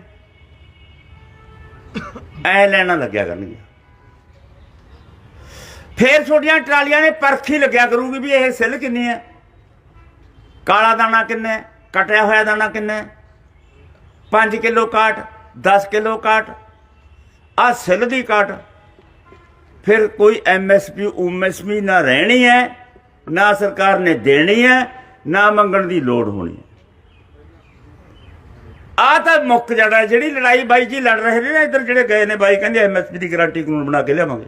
ਐ ਲੈਣਾ ਲੱਗਿਆ ਕਰਨਗੀਆਂ। ਫਿਰ ਤੁਹਾਡੀਆਂ ਟਰਾਲੀਆਂ ਨੇ ਪਰਖੀ ਲੱਗਿਆ ਕਰੂਗੀ ਵੀ ਇਹ ਸਿੱਲ ਕਿੰਨੀ ਹੈ? ਕਾਲਾ ਦਾਣਾ ਕਿੰਨਾ ਹੈ? ਕਟਿਆ ਹੋਇਆ ਦਾਣਾ ਕਿੰਨਾ ਹੈ? 5 ਕਿਲੋ ਕਾਟ 10 ਕਿਲੋ ਕਾਟ ਆ ਸਿੱਲ ਦੀ ਕਾਟ। ਫਿਰ ਕੋਈ ਐਮਐਸਪੀ ਉਮਐਸਪੀ ਨਾ ਰਹਿਣੀ ਹੈ, ਨਾ ਸਰਕਾਰ ਨੇ ਦੇਣੀ ਹੈ, ਨਾ ਮੰਗਣ ਦੀ ਲੋੜ ਹੋਣੀ ਹੈ। ਆ ਤਾਂ ਮੁੱਕ ਜਾਣਾ ਜਿਹੜੀ ਲੜਾਈ ਬਾਈ ਜੀ ਲੜ ਰਹੇ ਨੇ ਨਾ ਇੱਧਰ ਜਿਹੜੇ ਗਏ ਨੇ ਬਾਈ, ਕਹਿੰਦੇ ਐਮਐਸਪੀ ਦੀ ਗਾਰੰਟੀ ਕਾਨੂੰਨ ਬਣਾ ਕੇ ਲਿਆਵਾਂਗੇ।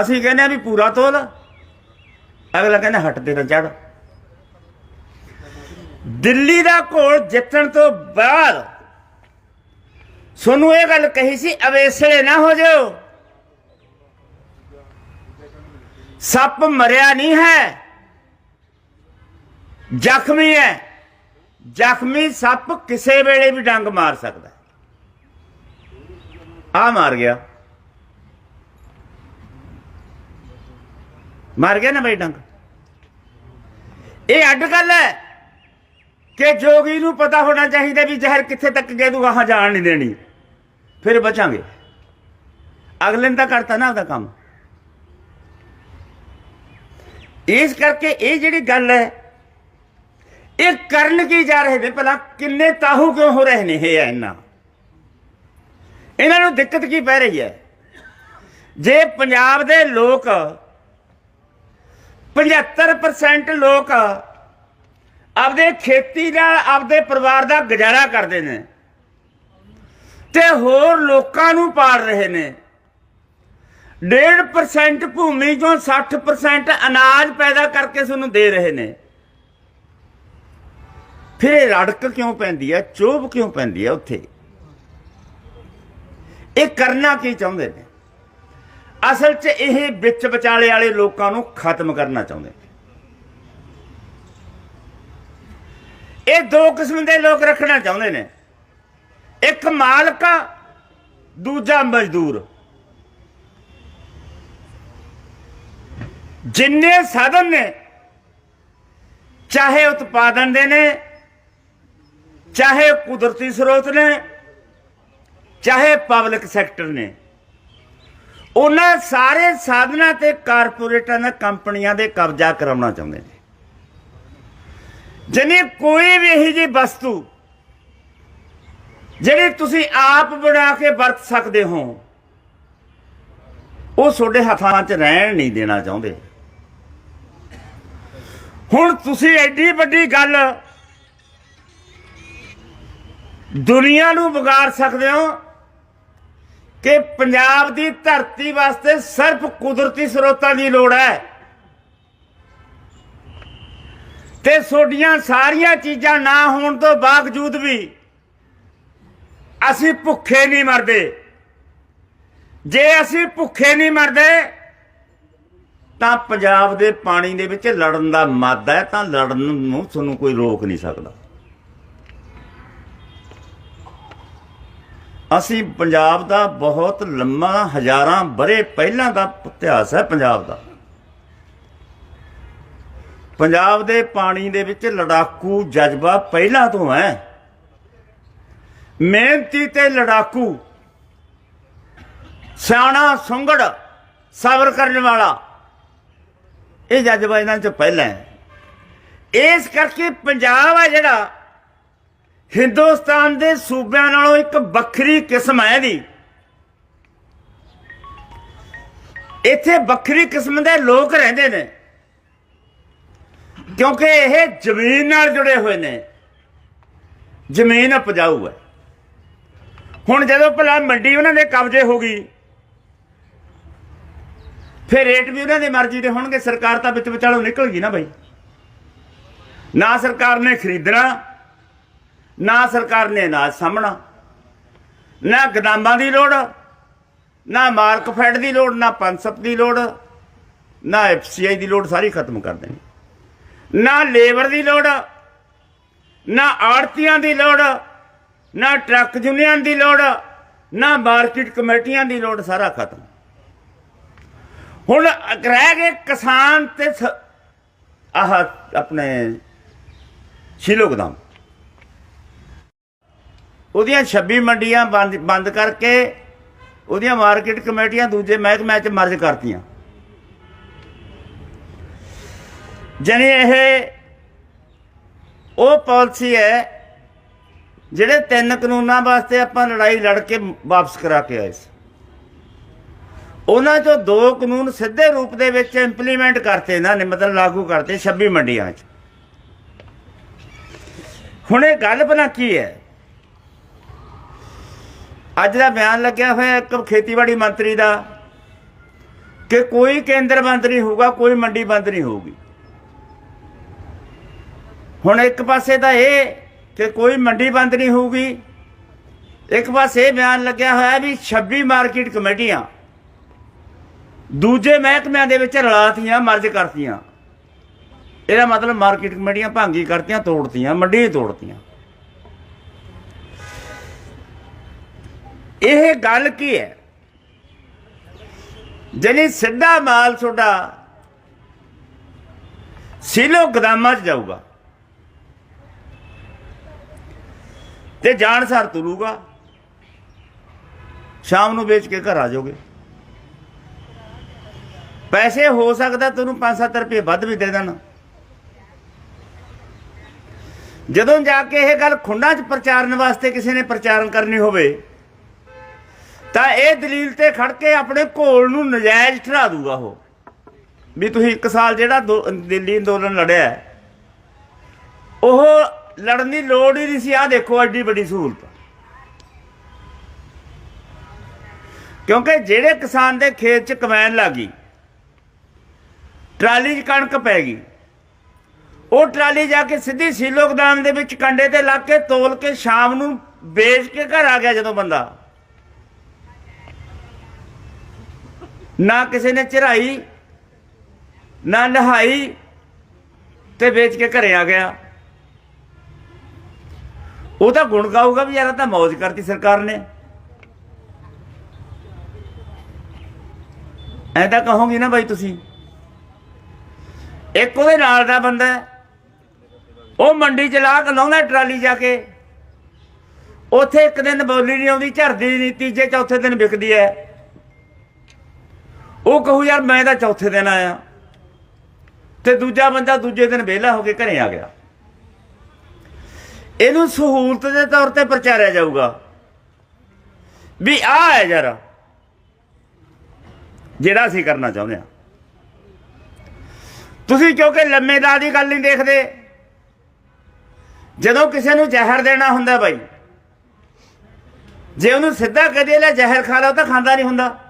ਅਸੀਂ ਕਹਿੰਦੇ ਆ ਵੀ ਪੂਰਾ ਤੋਲ। ਅਗਲਾ ਕਹਿੰਦਾ ਹਟ ਤੇ ਚੜ ਦਿੱਲੀ ਦਾ ਘੋਲ ਜਿੱਤਣ ਤੋਂ ਬਾਅਦ ਸੋਨੂੰ ਇਹ ਗੱਲ ਕਹੀ ਸੀ ਅਵੇਸਲੇ ਨਾ ਹੋ ਜਾਓ। ਸੱਪ ਮਰਿਆ ਨਹੀਂ ਹੈ, ਜ਼ਖਮੀ ਹੈ। ਜ਼ਖਮੀ ਸੱਪ ਕਿਸੇ ਵੇਲੇ ਵੀ ਡੰਗ ਮਾਰ ਸਕਦਾ। ਆ ਮਾਰ ਗਿਆ। ਮਾਰ ਗਿਆ ਨਾ ਬਈ ਡੰਗ। ਇਹ ਅੱਡ ਗੱਲ ਹੈ ਕਿ ਜੋਗੀ ਨੂੰ ਪਤਾ ਹੋਣਾ ਚਾਹੀਦਾ ਵੀ ਜ਼ਹਿਰ ਕਿੱਥੇ ਤੱਕ ਗਿਆ, ਤੂੰ ਆਹ ਜਾਣ ਨਹੀਂ ਦੇਣੀ। ਫਿਰ ਬਚਾਂਗੇ। ਅਗਲੇ ਨੇ ਤਾਂ ਕਰਤਾ ਨਾ ਆਪਦਾ ਕੰਮ। ਇਸ ਕਰਕੇ ਇਹ ਜਿਹੜੀ ਗੱਲ ਹੈ, ਇਹ ਕਰਨ ਕੀ ਜਾ ਰਹੇ ਨੇ ਭਲਾ? ਕਿੰਨੇ ਤਾਹੂ ਕਿਉਂ ਹੋ ਰਹੇ ਨੇ ਇਹ ਇੰਨਾ ਇਹਨਾਂ ਨੂੰ ਦਿੱਕਤ ਕੀ ਪੈ ਰਹੀ ਹੈ? ਜੇ ਪੰਜਾਬ ਦੇ ਲੋਕ 75% ਲੋਕ ਆਪਦੇ ਖੇਤੀ ਨਾਲ ਆਪਦੇ ਪਰਿਵਾਰ ਦਾ ਗੁਜ਼ਾਰਾ ਕਰਦੇ ਨੇ ਤੇ ਹੋਰ ਲੋਕਾਂ ਨੂੰ ਪਾਲ ਰਹੇ ਨੇ। 1.5% ਭੂਮੀ ਚੋਂ 60% ਅਨਾਜ ਪੈਦਾ ਕਰਕੇ ਤੁਹਾਨੂੰ ਦੇ ਰਹੇ ਨੇ। ਫਿਰ ਰੜਕ ਕਿਉਂ ਪੈਂਦੀ ਹੈ ਚੋਭ ਕਿਉਂ ਪੈਂਦੀ ਹੈ ਉੱਥੇ? ਇਹ ਕਰਨਾ ਕੀ ਚਾਹੁੰਦੇ ਨੇ? ਅਸਲ 'ਚ ਇਹ ਵਿੱਚ ਵਿਚਾਲੇ ਵਾਲੇ ਲੋਕਾਂ ਨੂੰ ਖਤਮ ਕਰਨਾ ਚਾਹੁੰਦੇ ਇਹ ਦੋ ਕਿਸਮ ਦੇ ਲੋਕ ਰੱਖਣਾ ਚਾਹੁੰਦੇ ਨੇ। ਇੱਕ ਮਾਲਕ, ਦੂਜਾ ਮਜ਼ਦੂਰ। ਜਿੰਨੇ ਸਾਧਨ ਨੇ, ਚਾਹੇ ਉਤਪਾਦਨ ਦੇ ਨੇ, ਚਾਹੇ ਕੁਦਰਤੀ ਸਰੋਤ ਨੇ, ਚਾਹੇ ਪਬਲਿਕ ਸੈਕਟਰ ਨੇ ਉਹਨਾਂ ਸਾਰੇ ਸਾਧਨਾਂ ਤੇ ਕਾਰਪੋਰੇਟਾਂ ਨੇ ਕੰਪਨੀਆਂ ਦੇ ਕਬਜ਼ਾ ਕਰਾਉਣਾ ਚਾਹੁੰਦੇ ਨੇ ਜਨੀ ਕੋਈ ਵੀ ਇਹੀ ਜੀ ਵਸਤੂ ਜਿਹੜੀ ਤੁਸੀਂ ਆਪ ਬਣਾ ਕੇ ਵਰਤ ਸਕਦੇ ਹੋ, ਉਹ ਤੁਹਾਡੇ ਹੱਥਾਂ 'ਚ ਰਹਿਣ ਨਹੀਂ ਦੇਣਾ ਚਾਹੁੰਦੇ। ਹੁਣ ਤੁਸੀਂ ਐਡੀ ਵੱਡੀ ਗੱਲ ਦੁਨੀਆ ਨੂੰ ਵਿਗਾੜ ਸਕਦੇ ਹੋ ਕਿ ਪੰਜਾਬ ਦੀ ਧਰਤੀ ਵਾਸਤੇ ਸਿਰਫ ਕੁਦਰਤੀ ਸਰੋਤਾਂ ਦੀ ਲੋੜ ਹੈ। ਤੇ ਤੁਹਾਡੀਆਂ ਸਾਰੀਆਂ ਚੀਜ਼ਾਂ ਨਾ ਹੋਣ ਤੋਂ ਬਾਵਜੂਦ ਵੀ ਅਸੀਂ ਭੁੱਖੇ ਨਹੀਂ ਮਰਦੇ। ਜੇ ਅਸੀਂ ਭੁੱਖੇ ਨਹੀਂ ਮਰਦੇ, ਤਾਂ ਪੰਜਾਬ ਦੇ ਪਾਣੀ ਦੇ ਵਿੱਚ ਲੜਨ ਦਾ ਮਾਦਾ ਹੈ, ਤਾਂ ਲੜਨ ਨੂੰ ਤੁਹਾਨੂੰ ਕੋਈ ਰੋਕ ਨਹੀਂ ਸਕਦਾ। ਅਸੀਂ ਪੰਜਾਬ ਦਾ ਬਹੁਤ ਲੰਮਾ ਹਜ਼ਾਰਾਂ ਬਰੇ ਪਹਿਲਾਂ ਦਾ ਇਤਿਹਾਸ ਹੈ ਪੰਜਾਬ ਦਾ। ਪੰਜਾਬ ਦੇ ਪਾਣੀ ਦੇ ਵਿੱਚ ਲੜਾਕੂ ਜਜ਼ਬਾ ਪਹਿਲਾਂ ਤੋਂ ਹੈ। ਮਿਹਨਤੀ ਤੇ ਲੜਾਕੂ, ਸਿਆਣਾ ਸੁੰਗੜ ਸਬਰ ਕਰਨ ਵਾਲਾ, ਇਹ ਜਜ਼ਬਾ ਇਹਨਾਂ ਚ ਪਹਿਲਾਂ ਹੈ। ਇਸ ਕਰਕੇ ਪੰਜਾਬ ਹੈ ਜਿਹੜਾ ਹਿੰਦੁਸਤਾਨ ਦੇ ਸੂਬਿਆਂ ਨਾਲੋਂ ਇੱਕ ਵੱਖਰੀ ਕਿਸਮ ਹੈ ਇਹਦੀ। ਇੱਥੇ ਵੱਖਰੀ ਕਿਸਮ ਦੇ ਲੋਕ ਰਹਿੰਦੇ ਨੇ। ਕਿਉਂਕਿ ਇਹ ਜ਼ਮੀਨ ਨਾਲ ਜੁੜੇ ਹੋਏ ਨੇ। ਜ਼ਮੀਨ ਉਪਜਾਊ ਹੈ। ਹੁਣ ਜਦੋਂ ਭਲਾ ਮੰਡੀ ਉਹਨਾਂ ਦੇ ਕਬਜ਼ੇ ਹੋ ਗਈ, ਫਿਰ ਰੇਟ ਵੀ ਉਹਨਾਂ ਦੀ ਮਰਜ਼ੀ ਦੇ ਹੋਣਗੇ। ਸਰਕਾਰ ਤਾਂ ਵਿੱਚ ਵਿਚਾਲੋਂ ਨਿਕਲ ਗਈ ਨਾ ਬਾਈ। ਨਾ ਸਰਕਾਰ ਨੇ ਖਰੀਦਣਾ ਨਾ ਸਰਕਾਰ ਨੇ ਅਨਾਜ ਸਾਹਮਣਾ, ਨਾ ਗਦਾਮਾਂ ਦੀ ਲੋੜ, ਨਾ ਮਾਰਕ ਫੈਡ ਦੀ ਲੋੜ, ਨਾ ਪੰਸਪ ਦੀ ਲੋੜ, ਨਾ ਐਫਸੀਆਈ ਦੀ ਲੋੜ ਸਾਰੀ ਖਤਮ ਕਰ ਦੇਣੀ। ਨਾ ਲੇਬਰ ਦੀ ਲੋੜ, ਨਾ ਆੜਤੀਆਂ ਦੀ ਲੋੜ, ਨਾ ਟਰੱਕ ਯੂਨੀਅਨ ਦੀ ਲੋੜ, ਨਾ ਮਾਰਕੀਟ ਕਮੇਟੀਆਂ ਦੀ ਲੋੜ ਸਾਰਾ ਖਤਮ। ਹੁਣ ਰਹਿ ਗਏ ਕਿਸਾਨ ਤੇ ਸ- ਆਹ ਆਪਣੇ ਸ਼ੀਲੋ ਗੋਦਾਮ। ਉਹਦੀਆਂ 26 ਮੰਡੀਆਂ ਬੰਦ ਬੰਦ ਕਰਕੇ ਉਹਦੀਆਂ ਮਾਰਕੀਟ ਕਮੇਟੀਆਂ ਦੂਜੇ ਮਹਿਕਮਿਆਂ 'ਚ ਮਰਜ ਕਰਤੀਆਂ। ਜਾਣੀ ਇਹ ਉਹ ਪਾਲਿਸੀ ਹੈ ਜਿਹੜੇ ਤਿੰਨ ਕਾਨੂੰਨਾਂ ਵਾਸਤੇ ਆਪਾਂ ਲੜਾਈ ਲੜ ਕੇ ਵਾਪਸ ਕਰਾ ਕੇ ਆਏ ਸੀ। ਉਹਨਾਂ ਚੋਂ ਦੋ ਕਾਨੂੰਨ ਸਿੱਧੇ ਰੂਪ ਦੇ ਵਿੱਚ ਇੰਪਲੀਮੈਂਟ ਕਰਤੇ ਇਹਨਾਂ ਨੇ, ਮਤਲਬ ਲਾਗੂ ਕਰਤੇ 26 ਮੰਡੀਆਂ 'ਚ। ਹੁਣ ਇਹ ਗੱਲ ਬਣਾ ਕੀ ਹੈ? ਅੱਜ ਦਾ ਬਿਆਨ ਲੱਗਿਆ ਹੋਇਆ ਇੱਕ ਖੇਤੀਬਾੜੀ ਮੰਤਰੀ ਦਾ ਕਿ ਕੋਈ ਕੇਂਦਰ ਬੰਦ ਨਹੀਂ ਹੋਊਗਾ, ਕੋਈ ਮੰਡੀ ਬੰਦ ਨਹੀਂ ਹੋਊਗੀ। ਹੁਣ ਇੱਕ ਪਾਸੇ ਤਾਂ ਇਹ ਕਿ ਕੋਈ ਮੰਡੀ ਬੰਦ ਨਹੀਂ ਹੋਊਗੀ, ਇੱਕ ਪਾਸੇ ਬਿਆਨ ਲੱਗਿਆ ਹੋਇਆ ਵੀ 26 ਮਾਰਕੀਟ ਕਮੇਟੀਆਂ ਦੂਜੇ ਮਹਿਕਮਿਆਂ ਦੇ ਵਿੱਚ ਰਲਾਤੀਆਂ, ਮਰਜ ਕਰਤੀਆਂ। ਇਹਦਾ ਮਤਲਬ ਮਾਰਕੀਟ ਕਮੇਟੀਆਂ ਭਾਂਗੀ ਕਰਤੀਆਂ ਤੋੜਤੀਆਂ, ਮੰਡੀ ਤੋੜਤੀਆਂ। ਇਹ ਗੱਲ ਕੀ ਹੈ? ਜਨੀ ਸਿੱਧਾ ਮਾਲ ਤੁਹਾਡਾ ਸਿਲੋ ਗਦਾਮਾਂ 'ਚ ਜਾਊਗਾ। ਤੇ ਜਾਣ ਸਰ ਤੁਰੂਗਾ। ਸ਼ਾਮ ਨੂੰ ਵੇਚ ਕੇ ਘਰ ਆ ਜਾਓਗੇ। ਪੈਸੇ ਹੋ ਸਕਦਾ ਤੈਨੂੰ 5-7 ਰੁਪਏ ਵੱਧ ਵੀ ਦੇ ਦੇਣ। ਜਦੋਂ ਜਾ ਕੇ ਇਹ ਗੱਲ ਖੁੰਡਾਂ 'ਚ ਪ੍ਰਚਾਰਨ ਵਾਸਤੇ ਕਿਸੇ ਨੇ ਪ੍ਰਚਾਰਨ ਕਰਨੀ ਹੋਵੇ ਤਾਂ ਇਹ ਦਲੀਲ ਤੇ ਖੜ ਕੇ ਆਪਣੇ ਘੋਲ ਨੂੰ ਨਜਾਇਜ਼ ਠਹਿਰਾ ਦੂਗਾ ਉਹ। ਵੀ ਤੁਸੀਂ ਇੱਕ ਸਾਲ ਜਿਹੜਾ ਦੋ- ਦਿੱਲੀ ਅੰਦੋਲਨ ਲੜਿਆ ਉਹ ਲੜਨ ਦੀ ਲੋੜ ਹੀ ਨਹੀਂ ਸੀ। ਆ ਦੇਖੋ ਐਡੀ ਵੱਡੀ ਸਹੂਲਤ। ਕਿਉਂਕਿ ਜਿਹੜੇ ਕਿਸਾਨ ਦੇ ਖੇਤ 'ਚ ਕਮੈਨ ਲੱਗੀ ਟਰਾਲੀ 'ਚ ਕਣਕ ਪੈ ਗਈ, ਉਹ ਟਰਾਲੀ ਜਾ ਕੇ ਸਿੱਧੀ ਸੀਲੋ ਗੋਦਾਮ ਦੇ ਵਿੱਚ ਕੰਡੇ ਤੇ ਲੱਗ ਕੇ ਤੋਲ ਕੇ ਸ਼ਾਮ ਨੂੰ ਵੇਚ ਕੇ ਘਰ ਆ ਗਿਆ ਜਦੋਂ ਬੰਦਾ। ਨਾ ਕਿਸੇ ਨੇ ਚੜਾਈ ਨਾ ਨਹਾਈ ਤੇ ਵੇਚ ਕੇ ਘਰੇ ਆ ਗਿਆ। ਉਹ ਤਾਂ ਗੁਣ ਗਾਊਗਾ ਵੀ ਯਾਰ ਤਾਂ ਮौज ਕਰਤੀ ਸਰਕਾਰ ਨੇ। ਐ ਤਾਂ ਕਹੋਗੇ ਨਾ ਬਾਈ ਤੁਸੀਂ। ਇੱਕ ਉਹਦੇ ਨਾਲ ਦਾ ਬੰਦਾ ਉਹ ਮੰਡੀ ਚ ਲਾ ਕੇ ਲਾਉਂਦਾ ਟਰਾਲੀ ਜਾ ਕੇ। ਉੱਥੇ ਇੱਕ ਦਿਨ ਬੋਲੀ ਨਹੀਂ ਆਉਂਦੀ ਝੜਦੀ ਨਹੀਂ ਤੀਜੇ ਚੌਥੇ ਦਿਨ ਵਿਕਦੀ ਹੈ। ਉਹ ਕਹੂ, ਯਾਰ, ਮੈਂ ਤਾਂ ਚੌਥੇ ਦਿਨ ਆਇਆ। ਤੇ ਦੂਜਾ ਬੰਦਾ ਦੂਜੇ ਦਿਨ ਵਿਹਲਾ ਹੋ ਕੇ ਘਰੇ ਆ ਗਿਆ। ਇਹਨੂੰ ਸਹੂਲਤ ਦੇ ਤੌਰ ਤੇ ਪ੍ਰਚਾਰਿਆ ਜਾਊਗਾ। ਵੀ ਆ ਹੈ ਯਾਰ, ਜਿਹੜਾ ਅਸੀਂ ਕਰਨਾ ਚਾਹੁੰਦੇ ਹਾਂ। ਤੁਸੀਂ ਕਿਉਂਕਿ ਲੰਮੇਦਾਰ ਦੀ ਗੱਲ ਨਹੀਂ ਦੇਖਦੇ। ਜਦੋਂ ਕਿਸੇ ਨੂੰ ਜ਼ਹਿਰ ਦੇਣਾ ਹੁੰਦਾ ਬਾਈ, ਜੇ ਉਹਨੂੰ ਸਿੱਧਾ ਕਹਦੇ ਲੈ ਜ਼ਹਿਰ ਖਾ ਲਾ, ਉਹ ਤਾਂ ਖਾਂਦਾ ਨਹੀਂ ਹੁੰਦਾ।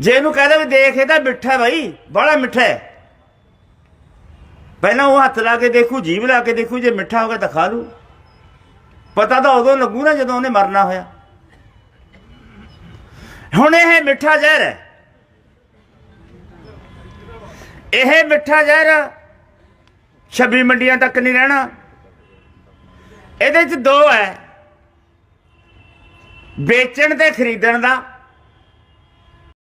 ਜੇ ਇਹਨੂੰ ਕਹਦਾ ਵੀ ਦੇਖ ਇਹਦਾ ਮਿੱਠਾ ਹੈ ਬਾਈ ਬੜਾ ਮਿੱਠਾ ਹੈ। ਪਹਿਲਾਂ ਉਹ ਹੱਥ ਲਾ ਕੇ ਦੇਖੂ, ਜੀਭ ਲਾ ਕੇ ਦੇਖੂ, ਜੇ ਮਿੱਠਾ ਹੋਗਾ ਤਾਂ ਖਾ ਲੂ। ਪਤਾ ਤਾਂ ਉਦੋਂ ਲੱਗੂ ਨਾ ਜਦੋਂ ਉਹਨੇ ਮਰਨਾ ਹੋਇਆ। ਹੁਣ ਇਹ ਮਿੱਠਾ ਜ਼ਹਿਰ ਹੈ। ਇਹ ਮਿੱਠਾ ਜ਼ਹਿਰ 26 ਮੰਡੀਆਂ ਤੱਕ ਨਹੀਂ ਰਹਿਣਾ। ਇਹਦੇ ਚ ਦੋ ਹੈ। ਵੇਚਣ ਤੇ ਖਰੀਦਣ ਦਾ।